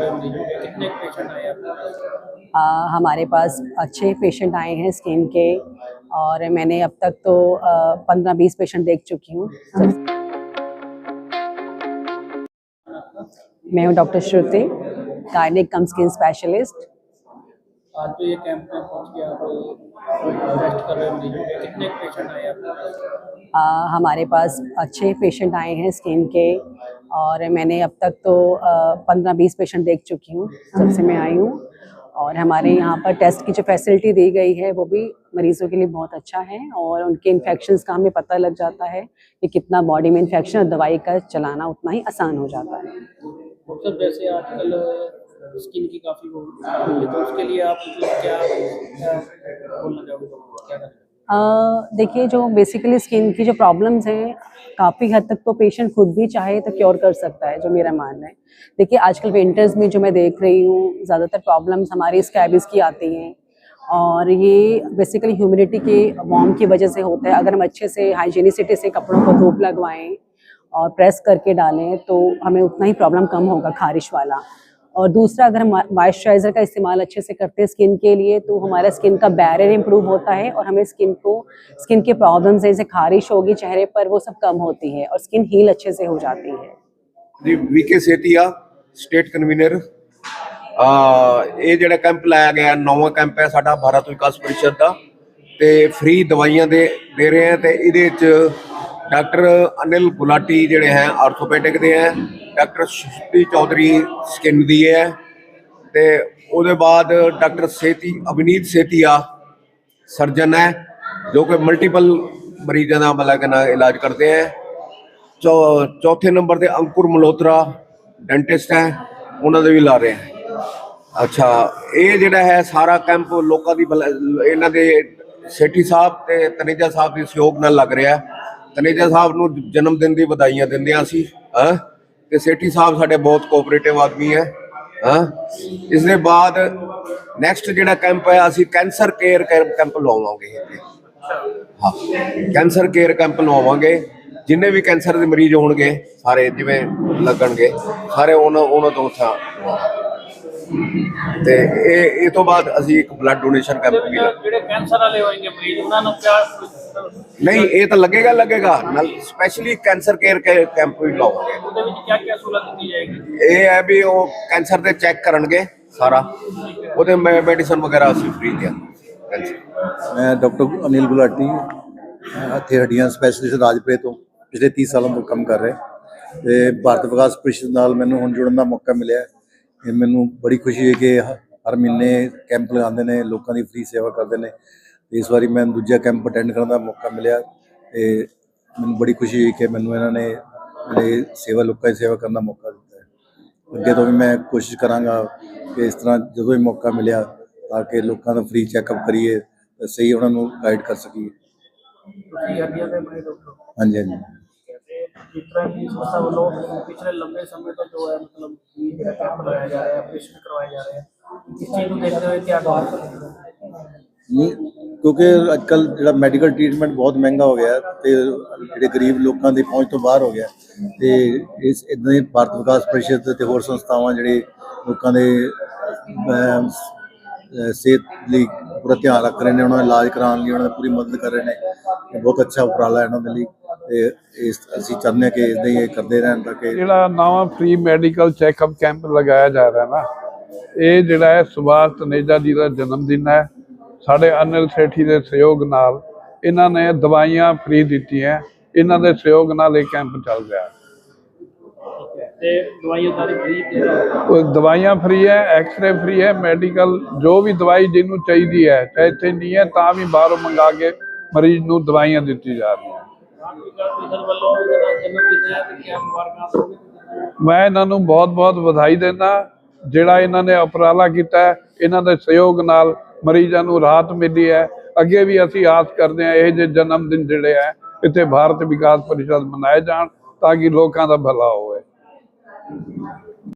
कितने पेशेंट आए आ, हमारे पास अच्छे पेशेंट आए हैं स्किन के और मैंने अब तक तो पंद्रह बीस पेशेंट देख चुकी हूँ। मैं हूँ doctor Shruti gynaec cum skin specialist आज तो ये कैंप में पहुँच आप टेस्ट कर रहे हैं मरीजों के कितने पेशेंट आए आ, हमारे पास अच्छे पेशेंट आए हैं स्किन के और मैंने अब तक तो पंद्रह बीस पेशेंट देख चुकी हूँ जब से मैं आई हूँ। और हमारे यहाँ पर टेस्ट की जो फैसिलिटी दी गई है वो भी मरीजों के लिए बहुत अच्छा है और उनके इन्फेक्शन का हमें पता लग जाता है कि कितना बॉडी में इन्फेक्शन और दवाई का चलाना उतना ही आसान हो जाता है। डॉक्टर जैसे आजकल स्किन की काफ़ी वो है। तो उसके लिए आप मतलब क्या क्या देखिए, जो बेसिकली स्किन की जो प्रॉब्लम्स हैं, काफ़ी हद तक तो पेशेंट खुद भी चाहे तो क्योर कर सकता है, जो मेरा मानना है। देखिए, आजकल विंटर्स में जो मैं देख रही हूँ, ज़्यादातर प्रॉब्लम्स हमारी स्कैबिस की आती हैं। और ये बेसिकली ह्यूमिडिटी के वार्म की वजह से होता है। अगर हम अच्छे से हाइजीनिसिटी से कपड़ों को धूप लगवाएँ और प्रेस करके डालें तो हमें उतना ही प्रॉब्लम कम होगा खारिश वाला। और दूसरा अगर हम मॉइस्चराइज़र का इस्तेमाल अच्छे से करते हैं स्किन के लिए तो हमारा स्किन का बैरियर इंप्रूव होता है और हमें स्किन को स्किन के प्रॉब्लम्स जैसे खारिश होगी चेहरे पर वो सब कम होती है और स्किन हील अच्छे से हो जाती है ਜੀ ਵੀਕੇ ਸੇਤੀਆ ਸਟੇਟ ਕਨਵੀਨਰ ਆ ਇਹ ਜਿਹੜਾ ਕੈਂਪ ਲਾਇਆ ਗਿਆ ਨੌਵਾਂ ਕੈਂਪ ਹੈ ਸਾਡਾ ਭਾਰਤ ਵਿਕਾਸ ਪਰਿਸ਼ਦ ਦਾ ਤੇ ਫ੍ਰੀ ਦਵਾਈਆਂ ਦੇ ਦੇ ਰਹੇ ਹਾਂ ਤੇ ਇਹਦੇ ਵਿੱਚ ਡਾਕਟਰ ਅਨਿਲ ਗੁਲਾਟੀ ਜਿਹੜੇ ਹੈ ਆਰਥੋਪੈਡਿਕ ਦੇ ਹੈ ਡਾਕਟਰ ਸ਼੍ਰੀ ਚੌਧਰੀ ਸਕਿਨ ਦੀ ਹੈ ਤੇ ਉਹਦੇ ਬਾਅਦ ਡਾਕਟਰ ਸੇਤੀ, ਅਵਨੀਤ ਸੇਤੀਆ ਸਰਜਨ ਹੈ, ਜੋ ਕਿ ਮਲਟੀਪਲ ਮਰੀਜ਼ਾਂ ਦਾ ਮਤਲਬ ਕਿ ਇਲਾਜ ਕਰਦੇ ਹੈ। ਚੌ, ਚੌਥੇ ਨੰਬਰ ਤੇ ਅੰਕੁਰ ਮਲਹੋਤਰਾ ਡੈਂਟਿਸਟ ਹੈ, ਉਹਨਾਂ ਦੇ ਵੀ ਲਾ ਰਹੇ ਹੈ। ਅੱਛਾ, ਇਹ ਜਿਹੜਾ ਹੈ ਸਾਰਾ ਕੈਂਪ ਲੋਕਾਂ ਦੀ ਭਲਾ- ਇਹਨਾਂ ਦੇ ਸੇਠੀ ਸਾਹਿਬ ਤੇ ਤਨੇਜਾ ਸਾਹਿਬ ਦੇ ਸਹਿਯੋਗ ਨਾਲ ਲੱਗ ਰਿਹਾ ਤਨੇਜਾ ਸਾਹਿਬ ਨੂੰ ਜਨਮ ਦਿਨ ਦੀ ਵਧਾਈਆਂ ਦਿੰਦੇ ਹਾਂ ਅਸੀਂ, ਹਾਂ? ਤੇ ਸੇਠੀ ਸਾਹਿਬ ਸਾਡੇ ਬਹੁਤ ਕੋਆਪਰੇਟਿਵ ਆਦਮੀ ਹੈ ਹਾਂ। ਇਸ ਦੇ ਬਾਅਦ ਨੈਕਸਟ ਜਿਹੜਾ ਕੈਂਪ ਹੈ ਅਸੀਂ ਕੈਂਸਰ ਕੇਅਰ ਕੈਂਪ ਲਵਾਵਾਂਗੇ ਇੱਥੇ ਹਾਂ ਕੈਂਸਰ ਕੇਅਰ ਕੈਂਪ ਲਵਾਵਾਂਗੇ। ਜਿੰਨੇ ਵੀ ਕੈਂਸਰ ਦੇ ਮਰੀਜ਼ ਹੋਣਗੇ ਸਾਰੇ ਜਿਵੇਂ ਲੱਗਣਗੇ ਸਾਰੇ ਉਹਨਾਂ ਉਹਨਾਂ ਤੋਂ ਉੱਥਾ ਤੇ ਇਹ ਇਹ ਤੋਂ ਬਾਅਦ ਅਸੀਂ ਇੱਕ ਬਲੱਡ ਡੋਨੇਸ਼ਨ ਕੈਂਪ ਵੀ ਜਿਹੜੇ ਕੈਂਸਰ ਵਾਲੇ ਹੋਣਗੇ ਮਰੀਜ਼ ਉਹਨਾਂ ਨੂੰ ਕਿਆ ਨਹੀਂ ਇਹ ਤਾਂ ਲੱਗੇਗਾ ਲੱਗੇਗਾ। ਨਾਲ ਸਪੈਸ਼ਲੀ ਕੈਂਸਰ ਕੇਅਰ ਕੈਂਪ ਵੀ ਲਾਵਾਂਗੇ ਉਹਦੇ ਵਿੱਚ ਕਿਆ ਕਿਆ ਸਹੂਲਤ ਦਿੱਤੀ ਜਾਏਗੀ? ਇਹ ਹੈ ਵੀ ਉਹ ਕੈਂਸਰ ਦੇ ਚੈੱਕ ਕਰਨਗੇ ਸਾਰਾ। ਉਹਦੇ ਮੈਡੀਸਨ ਵਗੈਰਾ ਅਸੀਂ ਫ੍ਰੀ ਦਿਆਂਗੇ ਮੈਂ ਡਾਕਟਰ ਅਨਿਲ ਗੁਲਾਟੀ ਇੱਥੇ ਹੱਡੀਆਂ ਸਪੈਸ਼ਲਿਸਟ ਰਾਜਪੁਰੇ ਤੋਂ ਪਿਛਲੇ 30 ਸਾਲਾਂ ਤੋਂ ਕੰਮ ਕਰ ਰਿਹਾ। ਤੇ ਭਾਰਤ ਵਿਕਾਸ ਪ੍ਰੀਸ਼ਦ ਨਾਲ ਮੈਨੂੰ ਹੁਣ ਜੁੜਨ ਦਾ ਮੌਕਾ ਮਿਲਿਆ। ਇਹ ਮੈਨੂੰ ਬੜੀ ਖੁਸ਼ੀ ਹੈ ਕਿ ਹਰ ਮਹੀਨੇ ਕੈਂਪ ਲਗਾਉਂਦੇ ਨੇ ਲੋਕਾਂ ਦੀ ਫ੍ਰੀ ਸੇਵਾ ਕਰਦੇ ਨੇ। ਇਸ ਵਾਰੀ ਮੈਂ ਦੂਜਾ ਕੈਂਪ ਅਟੈਂਡ ਕਰਨ ਦਾ ਮੌਕਾ ਮਿਲਿਆ ਤੇ ਮੈਨੂੰ ਬੜੀ ਖੁਸ਼ੀ ਹੋਈ ਕਿ ਮੈਨੂੰ ਇਹਨਾਂ ਨੇ ਮੇਰੇ ਸੇਵਾ ਲੋਕਾਂ ਦੀ ਸੇਵਾ ਕਰਨ ਦਾ ਮੌਕਾ ਦਿੱਤਾ ਹੈ। ਅੱਗੇ ਤੋਂ ਵੀ ਮੈਂ ਕੋਸ਼ਿਸ਼ ਕਰਾਂਗਾ ਕਿ ਇਸ ਤਰ੍ਹਾਂ ਜਦੋਂ ਵੀ ਮੌਕਾ ਮਿਲਿਆ ਤਾਂ ਕਿ ਲੋਕਾਂ ਦਾ ਫ੍ਰੀ ਚੈੱਕਅਪ ਕਰੀਏ ਤੇ ਸਹੀ ਉਹਨਾਂ ਨੂੰ ਗਾਈਡ ਕਰ ਸਕੀਏ। ਤੁਸੀਂ ਦੇ ਡਾਕਟਰ ਹਾਂਜੀ ਹਾਂਜੀ। ਤਰ੍ਹਾਂ ਕਿ ਸੰਸਥਾ ਵੱਲੋਂ ਪਿਛਲੇ ਲੰਬੇ ਸਮੇਂ ਤੋਂ ਜੋ ਹੈ ਮਤਲਬ ਕਿ ਜਿਹੜਾ ਕੈਂਪ ਲਗਾਇਆ ਜਾ ਰਿਹਾ ਹੈ ਆਪਰੇਸ਼ਨ ਕਰਵਾਏ ਜਾ ਰਹੇ ਹੈ ਇਸ ਚੀਜ਼ ਨੂੰ ਦੇਖਦੇ ਹੋਏ ਕੀ ਆਗਾਜ਼ ਨਹੀਂ ਕਿਉਂਕਿ ਅੱਜ ਕੱਲ ਜਿਹੜਾ ਮੈਡੀਕਲ ਟ੍ਰੀਟਮੈਂਟ ਬਹੁਤ ਮਹਿੰਗਾ ਹੋ ਗਿਆ ਹੈ ਤੇ ਜਿਹੜੇ ਗਰੀਬ ਲੋਕਾਂ ਦੀ ਪਹੁੰਚ ਤੋਂ ਬਾਹਰ ਹੋ ਗਿਆ ਹੈ। ਤੇ ਇਸ ਇਦਾਂ ਹੀ ਭਾਰਤ ਵਿਕਾਸ ਪਰਿਸ਼ਦ ਤੇ ਹੋਰ ਸੰਸਥਾਵਾਂ ਜਿਹੜੇ ਲੋਕਾਂ ਦੇ ਸਿਹਤ ਲਈ ਪੂਰਾ ਧਿਆਨ ਰੱਖ ਰਹੇ ਨੇ, ਉਹਨਾਂ ਦਾ ਇਲਾਜ ਕਰਾਉਣ ਲਈ ਉਹਨਾਂ ਦੀ ਪੂਰੀ ਮਦਦ ਕਰ ਰਹੇ ਨੇ। ਬਹੁਤ ਅੱਛਾ ਉਪਰਾਲਾ ਹੈ ਇਹਨਾਂ ਦੇ ਲਈ ਤੇ ਇਸ ਅਸੀਂ ਚਾਹੁੰਦੇ ਹਾਂ ਕਿ ਇਦਾਂ ਹੀ ਇਹ ਕਰਦੇ ਰਹਿਣ ਤਾਂ ਕਿ ਜਿਹੜਾ ਨਵਾਂ ਫ੍ਰੀ ਮੈਡੀਕਲ ਚੈੱਕਅਪ ਕੈਂਪ ਲਗਾਇਆ ਜਾ ਰਿਹਾ ਨਾ, ਇਹ ਜਿਹੜਾ ਹੈ ਸੁਭਾਸ਼ ਤਨੇਜਾ ਜੀ ਦਾ ਜਨਮ ਦਿਨ ਹੈ। ਸਾਡੇ ਅਨਿਲ ਸੇਠੀ ਦੇ ਸਹਿਯੋਗ ਨਾਲ ਇਹਨਾਂ ਨੇ ਦਵਾਈਆਂ ਫ੍ਰੀ ਦਿੱਤੀਆਂ। ਇਹਨਾਂ ਦੇ ਸਹਿਯੋਗ ਨਾਲ ਇਹ ਕੈਂਪ ਚੱਲ ਰਿਹਾ। ਤੇ ਦਵਾਈਆਂ ਸਾਰੀ ਫ੍ਰੀ ਤੇ ਦਵਾਈਆਂ ਫ੍ਰੀ ਹੈ ਐਕਸ-ਰੇ ਫ੍ਰੀ ਹੈ ਮੈਡੀਕਲ ਜੋ ਵੀ ਦਵਾਈ ਜਿਹਨੂੰ ਚਾਹੀਦੀ ਹੈ ਚਾਹੇ ਇੱਥੇ ਨਹੀਂ ਹੈ ਤਾਂ ਵੀ ਬਾਹਰੋਂ ਮੰਗਾ ਕੇ ਮਰੀਜ਼ ਨੂੰ ਦਵਾਈਆਂ ਦਿੱਤੀ ਜਾ ਰਹੀਆਂ। ਮੈਂ ਇਹਨਾਂ ਨੂੰ ਬਹੁਤ-ਬਹੁਤ ਵਧਾਈ ਦਿੰਦਾ। ਜਿਹੜਾ ਇਹਨਾਂ ਨੇ ਉਪਰਾਲਾ ਕੀਤਾ ਇਹਨਾਂ ਦੇ ਸਹਿਯੋਗ ਨਾਲ ਮਰੀਜ਼ਾਂ ਨੂੰ ਰਾਹਤ ਮਿਲੀ ਹੈ। ਅੱਗੇ ਵੀ ਅਸੀਂ ਆਸ ਕਰਦੇ ਹਾਂ ਇਹ ਜਿਹੇ ਜਨਮ ਦਿਨ ਜਿਹੜੇ ਹੈ, ਇੱਥੇ ਭਾਰਤ ਵਿਕਾਸ ਪਰਿਸ਼ਦ ਮਨਾਏ ਜਾਣ ਤਾਂ ਕਿ ਲੋਕਾਂ ਦਾ ਭਲਾ ਹੋਵੇ।